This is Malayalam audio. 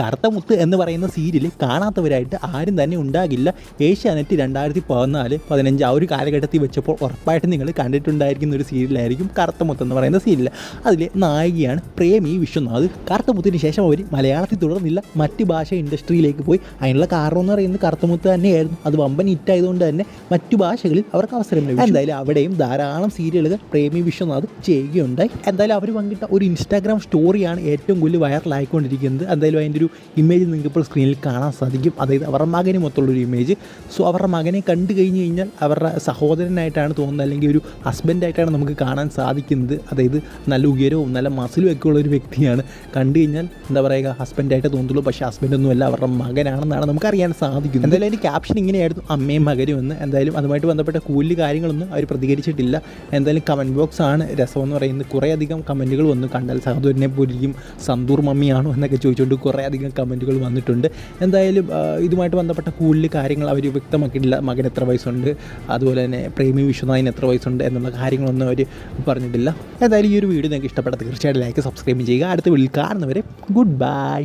കറുത്ത മുത്ത് എന്ന് പറയുന്ന സീരിയൽ കാണാത്തവരായിട്ട് ആരും തന്നെ ഉണ്ടാകില്ല. ഏഷ്യാനെറ്റ് രണ്ടായിരത്തി പതിനാല് പതിനഞ്ച് ആ ഒരു കാലഘട്ടത്തിൽ വെച്ചപ്പോൾ ഉറപ്പായിട്ട് നിങ്ങൾ കണ്ടിട്ടുണ്ടായിരിക്കുന്ന ഒരു സീരിയലായിരിക്കും കറുത്ത മുത്ത് എന്ന് പറയുന്ന സീരിയൽ അതിലെ നായികയാണ് പ്രേമി വിശ്വനാഥ്. കറുത്ത മുത്തിന് ശേഷം അവർ മലയാളത്തിൽ തുടർന്നില്ല. മറ്റ് ഭാഷ ഇൻഡസ്ട്രിയിലേക്ക് പോയി. അതിനുള്ള കാരണം എന്ന് പറയുന്നത് കറുത്ത മുത്ത് തന്നെയായിരുന്നു. അത് വമ്പൻ ഹിറ്റായതുകൊണ്ട് തന്നെ മറ്റു ഭാഷകളിൽ അവർക്ക് അവസരം ലഭിച്ചു. എന്തായാലും അവിടെയും ധാരാളം സീരിയലുകൾ പ്രേമി വിശ്വനാഥ് ചെയ്യുകയുണ്ടായി. എന്തായാലും അവർ പങ്കിട്ട ഒരു ഇൻസ്റ്റാഗ്രാം സ്റ്റോറിയാണ് ഏറ്റവും കൂടുതൽ വൈറലായിക്കൊണ്ടിരിക്കുന്നത് എന്തായാലും അതിന്റെ ഒരു ഇമേജ് നിങ്ങൾക്ക് ഇപ്പോൾ സ്ക്രീനിൽ കാണാൻ സാധിക്കും. അതായത് അവരുടെ മകന് മൊത്തമുള്ളൊരു ഇമേജ് സോ അവരുടെ മകനെ കണ്ടു കഴിഞ്ഞ് കഴിഞ്ഞാൽ അവരുടെ സഹോദരനായിട്ടാണ് തോന്നുന്നത്. അല്ലെങ്കിൽ ഒരു ഹസ്ബൻഡായിട്ടാണ് നമുക്ക് കാണാൻ സാധിക്കുന്നത്. അതായത് നല്ല ഉയരവും നല്ല മസിലും ഒക്കെ ഉള്ള ഒരു വ്യക്തിയാണ്. കണ്ടു കഴിഞ്ഞാൽ എന്താ പറയുക ഹസ്ബൻഡായിട്ട് തോന്നുള്ളൂ പക്ഷേ ഹസ്ബൻഡൊന്നുമല്ല അവരുടെ മകനാണെന്നാണ് നമുക്ക് അറിയാൻ സാധിക്കുന്നത്. എന്തായാലും അതിന്റെ ക്യാപ്ഷൻ ഇങ്ങനെയായിരുന്നു. അമ്മയും മകനും എന്ന്. എന്തായാലും അതുമായിട്ട് ബന്ധപ്പെട്ട കൂടുതൽ കാര്യങ്ങളൊന്നും അവർ പ്രതികരിച്ചിട്ടില്ല. എന്തായാലും കമന്റ് ബോക്സ് ആണ് രസമെന്ന് പറയുന്നത്. കുറേയധികം കമന്റുകൾ വന്നു. കണ്ടാൽ സഹോദരനെ പോലെയും സന്തൂർ മമ്മിയാണോ എന്നൊക്കെ ചോദിച്ചുകൊണ്ട് കുറേയധികം കമന്റുകൾ വന്നിട്ടുണ്ട്. എന്തായാലും ഇതുമായിട്ട് ബന്ധപ്പെട്ട കൂടുതൽ കാര്യങ്ങൾ അവർ വ്യക്തമാക്കിയിട്ടില്ല. മകൻ എത്ര വയസ്സുണ്ട് അതുപോലെ തന്നെ പ്രേമി വിശ്വനാഥിന് എത്ര വയസ്സുണ്ട് എന്നുള്ള കാര്യങ്ങളൊന്നും അവർ പറഞ്ഞിട്ടില്ല. എന്തായാലും ഈ ഒരു വീഡിയോ നിങ്ങൾക്ക് ഇഷ്ടപ്പെട്ട തീർച്ചയായിട്ടും ലൈക്ക് സബ്സ്ക്രൈബ് ചെയ്യുക. അടുത്ത വീട്ടിൽ കാണുന്നവരെ ഗുഡ് ബൈ